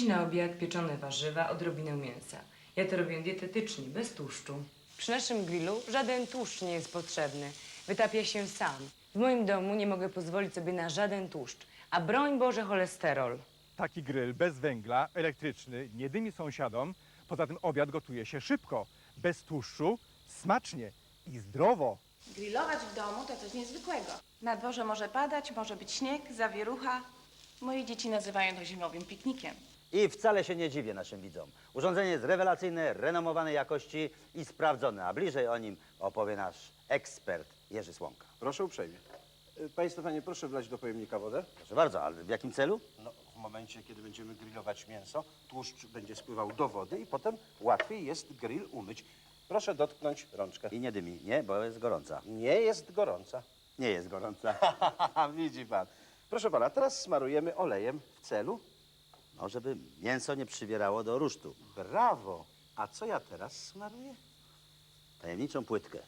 Dziś na obiad pieczone warzywa, odrobinę mięsa. Ja to robię dietetycznie, bez tłuszczu. Przy naszym grillu żaden tłuszcz nie jest potrzebny. Wytapia się sam. W moim domu nie mogę pozwolić sobie na żaden tłuszcz, a broń Boże cholesterol. Taki grill bez węgla, elektryczny, nie dymi sąsiadom. Poza tym obiad gotuje się szybko, bez tłuszczu, smacznie i zdrowo. Grillować w domu to coś niezwykłego. Na dworze może padać, może być śnieg, zawierucha. Moje dzieci nazywają to zimowym piknikiem. I wcale się nie dziwię naszym widzom. Urządzenie jest rewelacyjne, renomowanej jakości i sprawdzone, a bliżej o nim opowie nasz ekspert Jerzy Słomka. Proszę uprzejmie. Y, Panie Stefanie, proszę wlać do pojemnika wodę. Proszę bardzo, ale w jakim celu? No, w momencie, kiedy będziemy grillować mięso, tłuszcz będzie spływał do wody i potem łatwiej jest grill umyć. Proszę dotknąć rączkę. I nie dymi, nie, bo jest gorąca. Nie jest gorąca. Nie jest gorąca. Widzi pan. Proszę pana, teraz smarujemy olejem w celu. No, żeby mięso nie przywierało do rusztu. Brawo! A co ja teraz smaruję? Tajemniczą płytkę.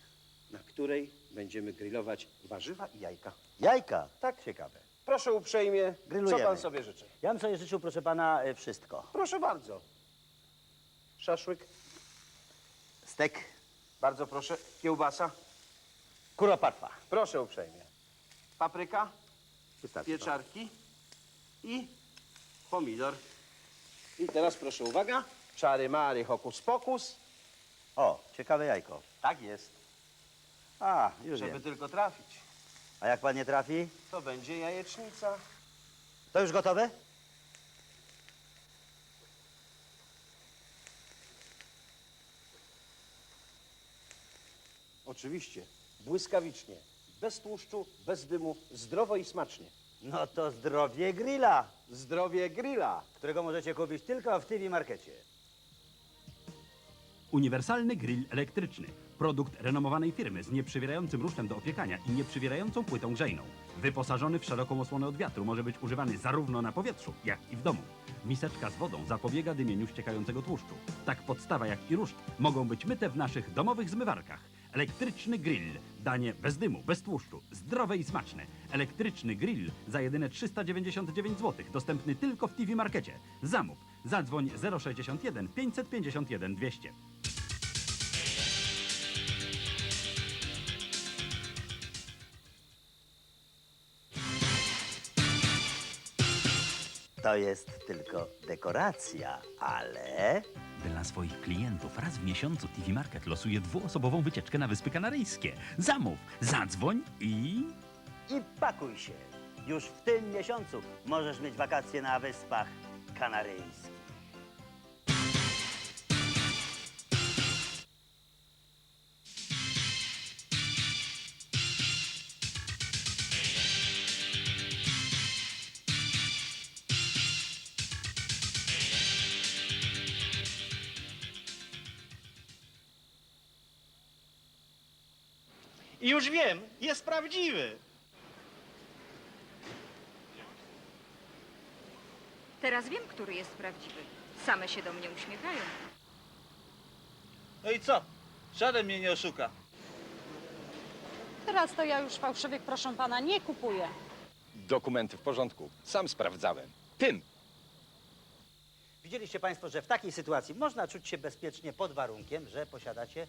Na której będziemy grillować warzywa i jajka. Jajka. Tak. Ciekawe. Proszę uprzejmie, Grillujemy. co pan sobie życzy? Ja bym sobie życzył, proszę pana, e, wszystko. Proszę bardzo. Szaszłyk, Stek, bardzo proszę. Kiełbasa, kuropatwa. proszę uprzejmie. Papryka, Wystarczy. pieczarki i pomidor. I teraz proszę uwaga, czary mary, hokus pokus. O, ciekawe jajko. Tak jest, A, już żeby wiem. tylko trafić. A jak pan nie trafi, To będzie jajecznica. to już gotowe? Oczywiście, błyskawicznie, bez tłuszczu, bez dymu, zdrowo i smacznie. No to zdrowie grilla, Zdrowie grilla. którego możecie kupić tylko w TV Markecie. Uniwersalny grill elektryczny. Produkt renomowanej firmy z nieprzywierającym rusztem do opiekania i nieprzywierającą płytą grzejną. Wyposażony w szeroką osłonę od wiatru może być używany zarówno na powietrzu, jak i w domu. Miseczka z wodą zapobiega dymieniu ściekającego tłuszczu. Tak podstawa jak i ruszt mogą być myte w naszych domowych zmywarkach. Elektryczny grill. Danie bez dymu, bez tłuszczu. Zdrowe i smaczne. Elektryczny grill za jedyne 399 zł. Dostępny tylko w TV Markecie. Zamów. Zadzwoń 061 551 200. To jest tylko dekoracja, ale Dla swoich klientów raz w miesiącu TV Market losuje dwuosobową wycieczkę na Wyspy Kanaryjskie. Zamów, zadzwoń i... i pakuj się. Już w tym miesiącu możesz mieć wakacje na Wyspach Kanaryjskich. I już wiem, jest prawdziwy. Teraz wiem, który jest prawdziwy. Same się do mnie uśmiechają. No i co? Żaden mnie nie oszuka. Teraz to ja już fałszywych, proszę pana, nie kupuję. Dokumenty w porządku. Sam sprawdzałem. Tym. Widzieliście Państwo, że w takiej sytuacji można czuć się bezpiecznie pod warunkiem, że posiadacie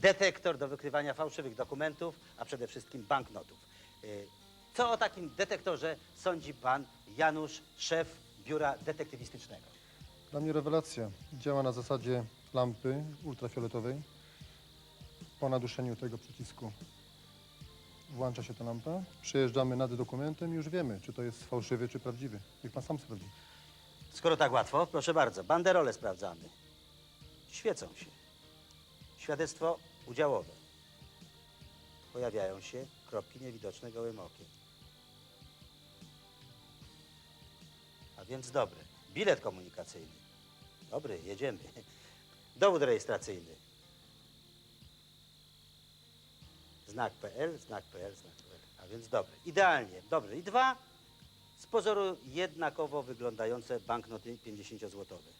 detektor do wykrywania fałszywych dokumentów, a przede wszystkim banknotów. Y, Co o takim detektorze sądzi Pan Janusz, szef biura detektywistycznego? Dla mnie rewelacja. Działa na zasadzie lampy ultrafioletowej. Po naduszeniu tego przycisku włącza się ta lampa. Przejeżdżamy nad dokumentem i już wiemy, czy to jest fałszywy, czy prawdziwy. Niech pan sam sprawdzi. Skoro tak łatwo, proszę bardzo, banderole sprawdzamy. Świecą się. Świadectwo udziałowe. Pojawiają się kropki niewidoczne gołym okiem. A więc dobre. Bilet komunikacyjny. Dobry, jedziemy. Dowód rejestracyjny. Znak PL, znak PL, znak PL. A więc dobry. Idealnie, dobrze. I dwa z pozoru jednakowo wyglądające banknoty 50-złotowe.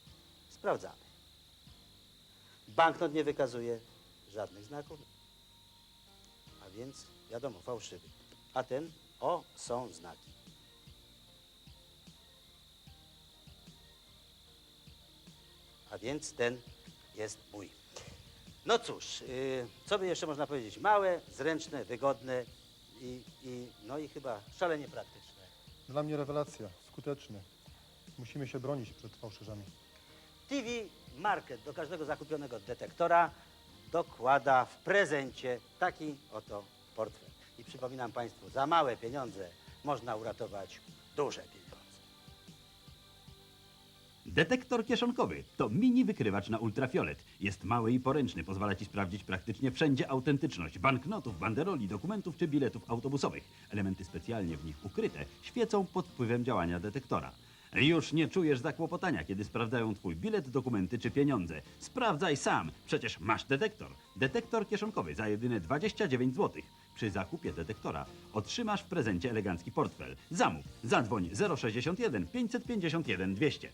Sprawdzamy. Banknot nie wykazuje żadnych znaków, a więc wiadomo, fałszywy. A ten, o, są znaki. a więc ten jest mój. No cóż, yy, co by jeszcze można powiedzieć? Małe, zręczne, wygodne i, i no i chyba szalenie praktyczne. Dla mnie rewelacja, skuteczny. Musimy się bronić przed fałszerzami. TV Market do każdego zakupionego detektora dokłada w prezencie taki oto portfel. I przypominam Państwu, za małe pieniądze można uratować duże pieniądze. Detektor kieszonkowy to mini wykrywacz na ultrafiolet. Jest mały i poręczny, pozwala ci sprawdzić praktycznie wszędzie autentyczność banknotów, banderoli, dokumentów czy biletów autobusowych. Elementy specjalnie w nich ukryte świecą pod wpływem działania detektora. Już nie czujesz zakłopotania, kiedy sprawdzają twój bilet, dokumenty czy pieniądze. Sprawdzaj sam, przecież masz detektor. Detektor kieszonkowy za jedyne 29 zł. Przy zakupie detektora otrzymasz w prezencie elegancki portfel. Zamów, zadzwoń 061 551 200.